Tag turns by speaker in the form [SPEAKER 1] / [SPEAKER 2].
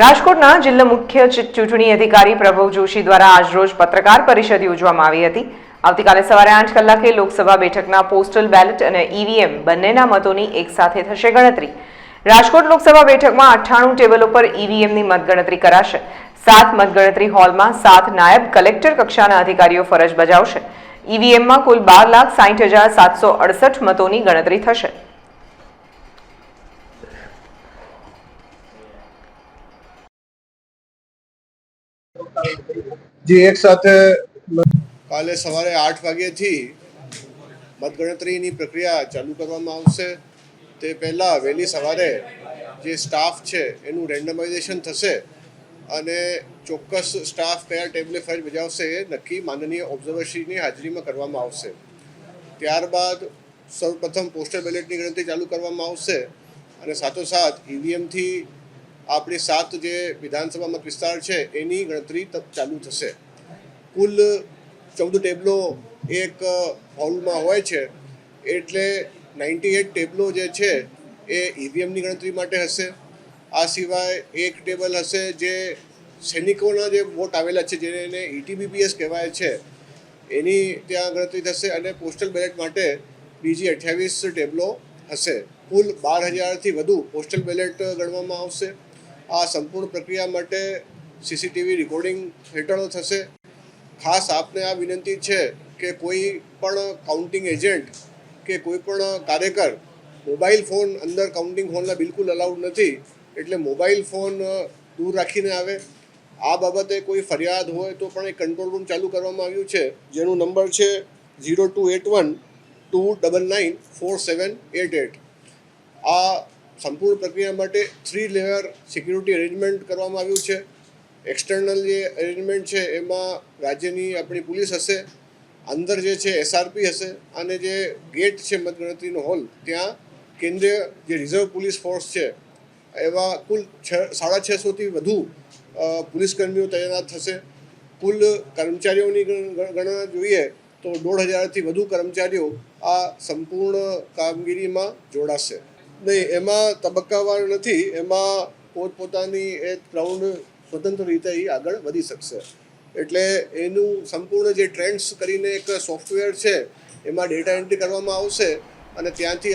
[SPEAKER 1] રાજકોટના જિલ્લા મુખ્ય ચૂંટણી અધિકારી પ્રભવ જોશી દ્વારા આજરોજ પત્રકાર પરિષદ યોજવામાં આવી હતી. આવતીકાલે સવારે આઠ કલાકે લોકસભા બેઠકના પોસ્ટલ બેલેટ અને ઈવીએમ બંનેના મતોની એકસાથે થશે ગણતરી. રાજકોટ લોકસભા બેઠકમાં અઠ્ઠાણું ટેબલો પર ઈવીએમની મતગણતરી કરાશે. સાત મતગણતરી હોલમાં સાત નાયબ કલેક્ટર કક્ષાના અધિકારીઓ ફરજ બજાવશે. ઈવીએમમાં કુલ બાર લાખ સાઠ હજાર સાતસો અડસઠ મતોની ગણતરી થશે.
[SPEAKER 2] જે, એક સાથે
[SPEAKER 3] કાલે સવારે આઠ વાગ્યાથી મતગણતરીની પ્રક્રિયા ચાલુ કરવામાં આવશે. તે પહેલાં વહેલી સવારે જે સ્ટાફ છે, એનું રેન્ડમાઇઝેશન થશે અને ચોક્કસ સ્ટાફ કયા ટેબલે ફરજ બજાવશે એ નક્કી માનનીય ઓબ્ઝર્વરશ્રીની હાજરીમાં કરવામાં આવશે. ત્યારબાદ સૌપ્રથમ પોસ્ટલ બેલેટની ગણતરી ચાલુ કરવામાં આવશે અને સાથોસાથ ઈવીએમથી આપણી સાત જે વિધાનસભા મત વિસ્તાર છે, એની ગણતરી ચાલુ થશે. કુલ ચૌદ ટેબલો એક હોલમાં હોય છે, એટલે નાઇન્ટી એટ ટેબલો જે છે, એ ઈવીએમની ગણતરી માટે હશે. આ સિવાય એક ટેબલ હશે જે સૈનિકોના જે વોટ આવેલા છે, જેને ઈટીબીપીએસ કહેવાય છે, એની ત્યાં ગણતરી થશે અને પોસ્ટલ બેલેટ માટે બીજી અઠ્યાવીસ ટેબલો હશે. કુલ બાર હજારથી વધુ પોસ્ટલ બેલેટ ગણવામાં આવશે. આ સંપૂર્ણ પ્રક્રિયા માટે સીસીટીવી રેકોર્ડિંગ હેઠળ થશે. ખાસ આપને આ વિનંતી છે કે કોઈ પણ કાઉન્ટિંગ એજન્ટ કે કોઈ પણ કાર્યકર મોબાઈલ ફોન અંદર કાઉન્ટિંગ હોલના બિલકુલ અલાઉડ નથી, એટલે મોબાઈલ ફોન દૂર રાખીને આવે. આ બાબતે કોઈ ફરિયાદ હોય તો પણ એક કંટ્રોલ રૂમ ચાલુ કરવામાં આવ્યું છે. જેનું નંબર છે zero two eight one two double nine four seven eight eight આ સંપૂર્ણ પ્રક્રિયા માટે થ્રી લેયર સિક્યુરિટી અરેન્જમેન્ટ કરવામાં આવ્યું છે. એક્સટર્નલ જે અરેન્જમેન્ટ છે, એમાં રાજ્યની આપણી પોલીસ હશે, અંદર જે છે એસઆરપી હશે, અને જે ગેટ છે મતગણતરીનો હોલ ત્યાં કેન્દ્રીય જે રિઝર્વ પોલીસ ફોર્સ છે, એવા કુલ છ, સાડા છસોથી વધુ પોલીસકર્મીઓ તૈનાત થશે. કુલ કર્મચારીઓની ગણ- ગણ- ગણના જોઈએ તો દોઢ હજારથી વધુ કર્મચારીઓ આ સંપૂર્ણ કામગીરીમાં જોડાશે. નહીં, એમાં તબક્કાવાર નથી. એમાં પોતપોતાની એ રાઉન્ડ સ્વતંત્ર રીતે એ આગળ વધી શકશે. એટલે એનું સંપૂર્ણ જે ટ્રેન્ડ્સ કરીને એક સોફ્ટવેર છે, એમાં ડેટા એન્ટ્રી કરવામાં આવશે અને ત્યાંથી